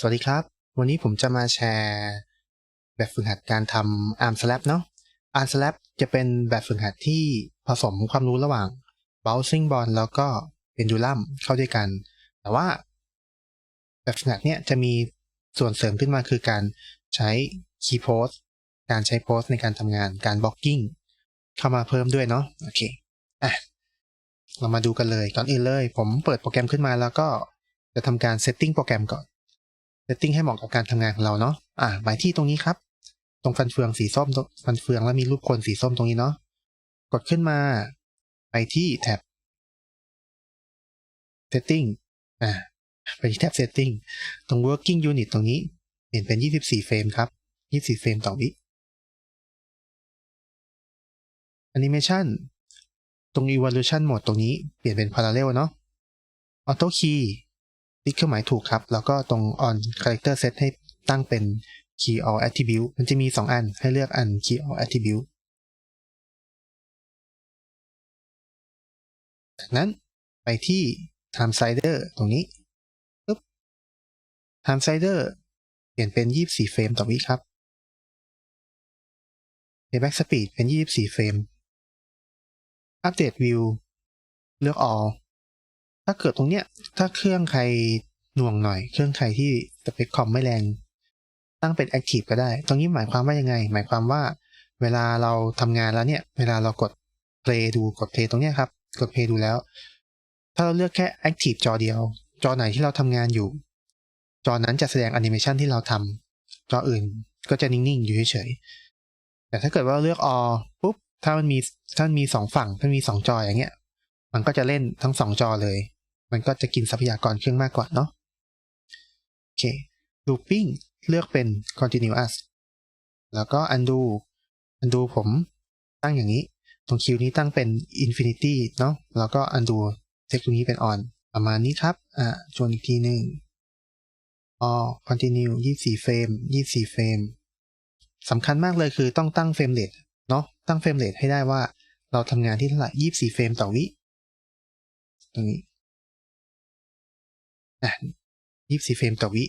สวัสดีครับ วันนี้ผมจะมาแชร์ แบบฝึกหัดการทำ Arm Slab เนาะ Arm Slab จะเป็นแบบฝึกหัดที่ผสมความรู้ระหว่าง Bouncing Ball แล้วก็ Pendulum เข้าด้วยกัน แต่ว่า แบบฝึกหัดเนี่ยจะมีส่วนเสริมขึ้นมาคือการใช้ Key Pose การใช้โพสในการทำงานการ Blocking เข้ามาเพิ่มด้วยเนาะโอเคอะเรามาดูกันเลยก่อนอื่นเลย ผมเปิดโปรแกรมขึ้นมาแล้วก็จะทำการ Setting โปรแกรมก่อน setting ให้เหมาะกับการทำงานของเราเนาะอ่าหมายที่ตรงนี้ครับ ตรงฟันเฟืองสีส้มฟันเฟืองแล้วมีรูปคนสีส้มตรงนี้เนาะกดขึ้นมา ไปที่แท็บ setting อ่าไปที่แท็บ setting ตรง working unit ตรงนี้ เปลี่ยนเป็น 24 เฟรมครับ 24 เฟรมต่อวิ animation ตรง evolution mode ตรงนี้เปลี่ยนเป็น parallel เนาะ auto key ติ๊กเครื่องหมายถูกครับ แล้วก็ตรง on character set ให้ตั้งเป็น key or attribute มันจะมี 2 อันให้เลือกอัน key or attribute จากนั้นไปที่ time slider ตรงนี้ปึ๊บ time slider เปลี่ยนเป็น 24 เฟรมต่อวิครับ playback speed เป็น 24 เฟรม update view เลือก all ถ้าเกิดตรงเนี้ย ถ้าเครื่องใครหน่วงหน่อย เครื่องใครที่สเปคคอมไม่แรง ตั้งเป็น Active ก็ได้ ตรงนี้หมายความว่ายังไง หมายความว่า เวลาเราทำงานแล้วเนี่ย เวลาเรากด play ดูกด play ตรงเนี้ยครับ กด play ดูแล้ว ถ้าเราเลือกแค่ Active จอเดียว จอไหนที่เราทำงานอยู่ จอนั้นจะแสดงแอนิเมชันที่เราทำจออื่นก็จะนิ่งๆอยู่เฉยๆ แต่ถ้าเกิดว่าเลือก all ปุ๊บ ถ้ามันมีถ้ามันมีสองฝั่ง ถ้ามีสองจออย่างเงี้ย มันก็จะเล่นทั้งสองจอเลย มันก็จะกินทรัพยากรเครื่องมากกว่าเนาะโอเค looping เลือกเป็น continuous แล้วก็ undo undo ผมตั้งอย่างนี้ ตรงคิวนี้ตั้งเป็น infinity เนาะแล้วก็ undo เช็คตรงนี้เป็น on ประมาณนี้ครับ อ่าชวนอีกทีหนึ่ง all continue 24เฟรม24เฟรมสำคัญมากเลยคือต้องตั้งเฟรมเรทเนาะตั้งเฟรมเรทให้ได้ว่าเราทำงานที่เท่าไหร่24เฟรมต่อวิตรงนี้ อะยี่สิบสี่เฟรมต่อวิ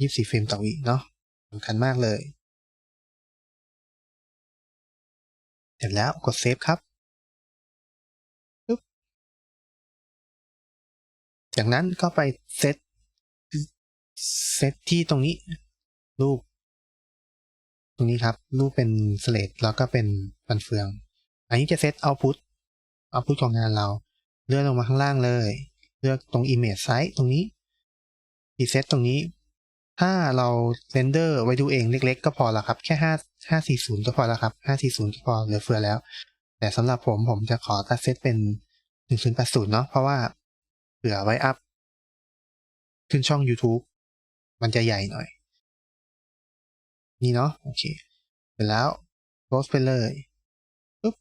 ยี่สิบสี่เฟรมต่อวิเนาะสำคัญมากเลย เสร็จแล้วกดเซฟครับปึ๊บจากนั้นก็ไปเซตเซตที่ตรงนี้ รูป ตรงนี้ครับ รูปเป็นสเลดแล้วก็เป็นฟันเฟือง อันนี้จะเซตเอาพุทเอาพุทของงานเรา เลื่อนลงมาข้างล่างเลย เลือกตรง image size ตรงนี้ preset ตรงนี้ ถ้าเราเรนเดอร์ไว้ดูเองเล็ก ๆ ก็พอละครับ แค่ห้าห้าสี่ศูนย์ก็พอละครับห้าสี่ศูนย์ก็พอเหลือเฟือแล้ว แต่สำหรับผมผมจะขอตัดเซตเป็นหนึ่งศูนย์แปดศูนย์เนาะเพราะว่าเผื่อไว้อัพ ขึ้นช่อง YouTube มันจะใหญ่หน่อย นี่เนาะโอเคเสร็จแล้วโพสไปเลยปุ๊บ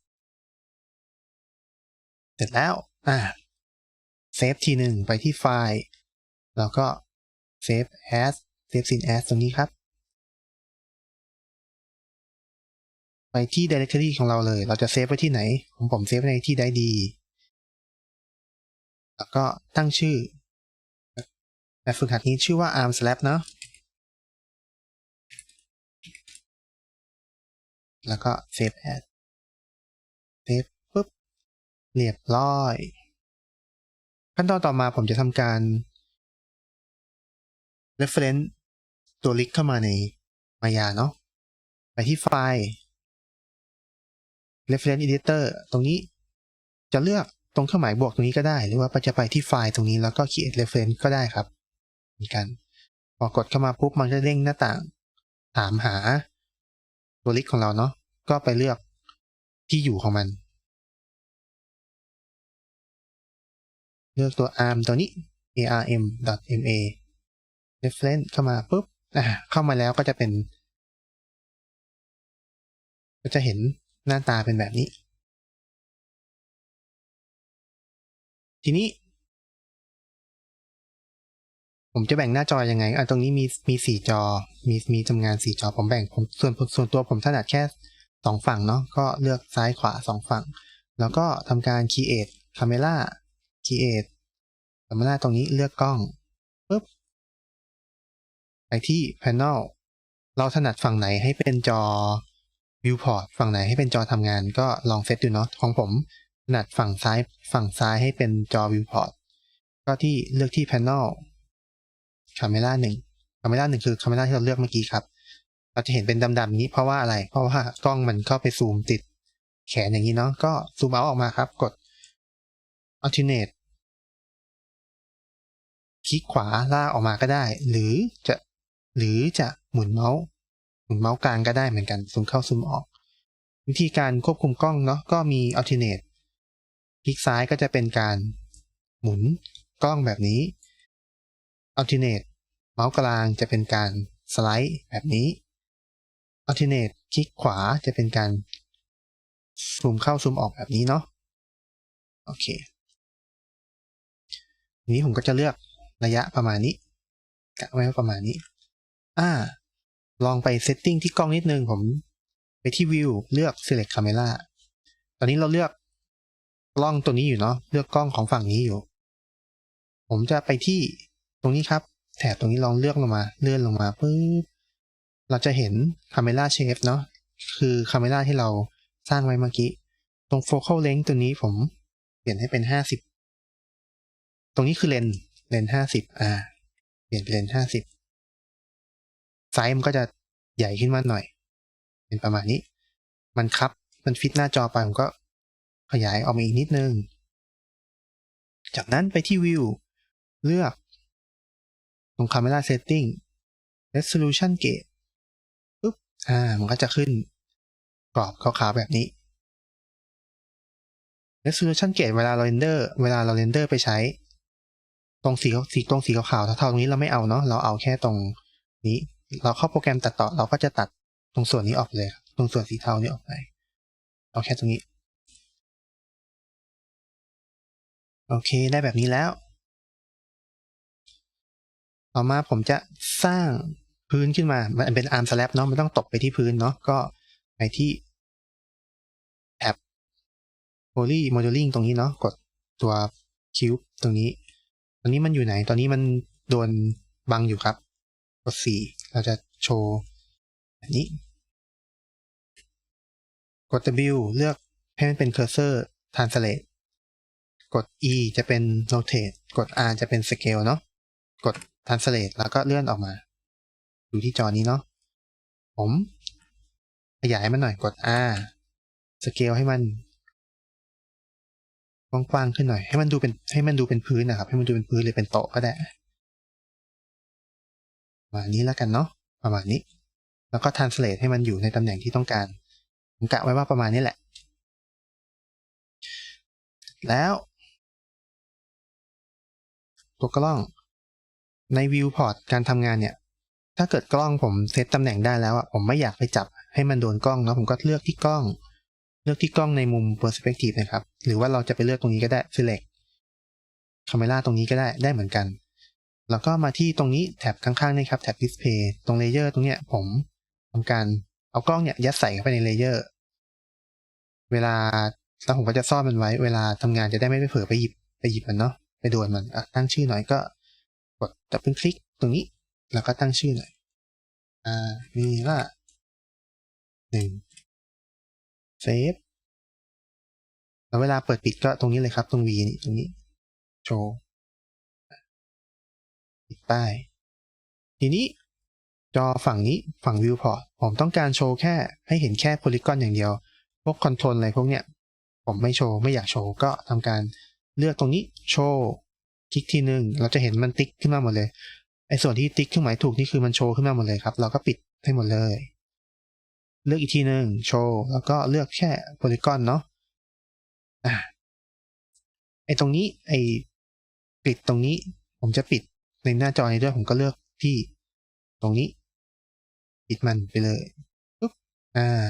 เสร็จแล้ว อ่า เซฟทีหนึ่งไปที่ไฟล์ แล้วก็ save as save sin as ตรงนี้ครับ ไปที่ directory ของเราเลย เราจะเซฟไว้ที่ไหน ผมผมเซฟในที่ได้ดี แล้วก็ตั้งชื่อแบบฝึกหัดนี้ชื่อว่า arm slab เนาะแล้วก็ save as save ปุ๊บ เรียบร้อย ขั้นตอนต่อมาผมจะทำการ reference ตัวลิกเข้ามาในมายาเนาะไปที่ไฟล์ reference editor ตรงนี้จะเลือกตรงเครื่องหมายบวกตรงนี้ก็ได้ หรือว่าจะไปที่ไฟล์ตรงนี้แล้วก็ create reference ก็ได้ครับเหมือนกันพอกดเข้ามาปุ๊บมันจะเด้งหน้าต่าง ถามหาตัวลิกของเราเนาะก็ไปเลือกที่อยู่ของมัน เลือกตัว arm ตัวนี้ arm.ma reference เข้ามาปุ๊บอ่าเข้ามาแล้วก็จะเป็น ก็จะเห็นหน้าตาเป็นแบบนี้ ทีนี้ ผมจะแบ่งหน้าจอยังไงอะตรงนี้มีมีสี่จอ มีมีทำงานสี่จอผมแบ่งผมส่วนส่วนตัวผมถนัดแค่สองฝั่งเนาะก็เลือกซ้ายขวาสองฝั่ง แล้วก็ทำการ create camera create camera ตรงนี้เลือกกล้องปุ๊บไปที่ Panel เราถนัดฝั่งไหนให้เป็นจอ Viewport ฝั่งไหนให้เป็นจอทำงานก็ลองเซตดูเนาะของผมถนัดฝั่งซ้ายฝั่งซ้ายให้เป็นจอ Viewport ก็ที่เลือกที่ Panel Camera หนึ่ง Camera หนึ่งคือ Camera ที่เราเลือกเมื่อกี้ครับ เราจะเห็นเป็นดำๆนี้เพราะว่าอะไร เพราะว่ากล้องมันเข้าไปซูมติดแขนอย่างนี้เนาะ ก็ซูมเอาออกมาครับ กด alternate คลิกขวาลากออกมาก็ได้ หรือจะหรือจะหมุนเมาส์หมุนเมาส์กลางก็ได้เหมือนกันซูมเข้าซูมออก วิธีการควบคุมกล้องเนาะก็มี alternate คลิกซ้ายก็จะเป็นการหมุนกล้องแบบนี้ alternate เมาส์กลางจะเป็นการสไลด์แบบนี้ alternate คลิกขวาจะเป็นการซูมเข้าซูมออกแบบนี้เนาะโอเคทีนี้ผมก็จะเลือก ระยะประมาณนี้กะไว้ประมาณนี้ อ่า ลองไปเซตติ้งที่กล้องนิดนึง ผมไปที่วิวเลือก select camera ตอนนี้เราเลือกกล้องตัวนี้อยู่เนาะเลือกกล้องของฝั่งนี้อยู่ ผมจะไปที่ตรงนี้ครับ แถบตรงนี้ลองเลือกลงมา เลื่อนลงมาปึ๊บเราจะเห็น camera shape เนาะคือ camera ที่เราสร้างไว้เมื่อกี้ ตรง focal length ตัวนี้ผมเปลี่ยนให้เป็นห้าสิบตรงนี้คือเลนส์ เลนห้าสิบอ่า เปลี่ยนเป็นเลนห้าสิบไซส์มันก็จะใหญ่ขึ้นมาหน่อย เป็นประมาณนี้ มันครับ มันฟิตหน้าจอไปผมก็ขยายออกมาอีกนิดนึง จากนั้นไปที่วิว เลือก ตรง Camera Setting Resolution Gauge ปุ๊บ อ่า มันก็จะขึ้นกรอบขาวๆแบบนี้ Resolution Gauge เวลาเราเรนเดอร์ เวลาเราเรนเดอร์ไปใช้ ตรงสีสีตรงสีขาวๆเท่าๆตรงนี้เราไม่เอาเนาะเราเอาแค่ตรงนี้ เราเข้าโปรแกรมตัดต่อ เราก็จะตัดตรงส่วนนี้ออกเลย ตรงส่วนสีเทานี้ออกไปเอาแค่ตรงนี้ โอเคได้แบบนี้แล้ว ต่อมาผมจะสร้างพื้นขึ้นมา มันเป็น arm slab เนาะมันต้องตกไปที่พื้นเนาะก็ไปที่แท็บ poly modeling ตรงนี้เนาะกดตัว cube ตรงนี้ อนนี้มันอยู่ไหน ตอนนี้มันโดนบังอยู่ครับ กด4เราจะโชว์แบบนี้ กด W เลือกให้มันเป็น cursor translate กด E จะเป็น rotate กด R จะเป็น scale เนาะ กด translate แล้วก็เลื่อนออกมาดูที่จอนี้เนาะ ผม ขยายมันหน่อย กด R scale ให้มัน กว้างๆขึ้นหน่อย ให้มันดูเป็นให้มันดูเป็นพื้นนะครับ ให้มันดูเป็นพื้นหรือเป็นโต๊ะก็ได้ประมาณนี้แล้วกันเนาะประมาณนี้ แล้วก็ translate ให้มันอยู่ในตำแหน่งที่ต้องการผมกะไว้ว่าประมาณนี้แหละ แล้วตัวกล้องใน viewport การทำงานเนี่ย ถ้าเกิดกล้องผมเซตตำแหน่งได้แล้วอะผมไม่อยากไปจับให้มันโดนกล้องเนาะผมก็เลือกที่กล้อง ลือกที่กล้องในมุม perspective นะครับ หรือว่าเราจะไปเลือกตรงนี้ก็ได้ select camera ตรงนี้ก็ได้ได้เหมือนกัน แล้วก็มาที่ตรงนี้แท็บข้างๆนี่ครับแท็บ display ตรงเลเยอร์ตรงเนี้ยผมทำการเอากล้องเนี่ยยัดใส่เข้าไปในเลเยอร์เวลาแล้วผมก็จะซ่อนมันไว้ เวลาทำงานจะได้ไม่ไปเผลอไปหยิบไปหยิบมันเนาะไปโดนมันตั้งชื่อหน่อยก็กดดับเบิลคลิกตรงนี้ แล้วก็ตั้งชื่อหน่อย อ่ามีว่าหนึ่ง เซฟแล้วเวลาเปิดปิดก็ตรงนี้เลยครับ ตรง V นี่ตรงนี้ โชว์ปิดป้ายทีนี้จอฝั่งนี้ฝั่ง viewport ผมต้องการโชว์แค่ให้เห็นแค่โพลีกอนอย่างเดียว พวกคอนโทรลอะไรพวกเนี้ย ผมไม่โชว์ ไม่อยากโชว์ ก็ทำการเลือกตรงนี้โชว์คลิกทีหนึ่งเราจะเห็นมันติ๊กขึ้นมาหมดเลยไอ้ส่วนที่ติ๊กเครื่องหมายถูกนี่คือมันโชว์ขึ้นมาหมดเลยครับ เราก็ปิดให้หมดเลย เลือกอีกทีหนึ่งโชว์แล้วก็เลือกแค่โพลีกอนเนาะอ่าไอ้ตรงนี้ไอ้ปิดตรงนี้ ผมจะปิดในหน้าจอนี้ด้วยผมก็เลือกที่ตรงนี้ ปิดมันไปเลยปุ๊บอ่า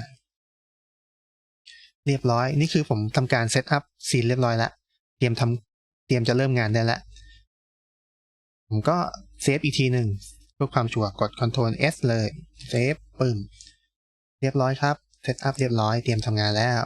เรียบร้อย นี่คือผมทำการเซตอัพซีนเรียบร้อยแล้วเตรียมทำเตรียมจะเริ่มงานได้แล้วผมก็เซฟอีกทีหนึ่งเพื่อความชัวร์กด Ctrl S เลยเซฟปึ้ม เรียบร้อยครับเซตอัพเรียบร้อยเตรียมทำงานแล้ว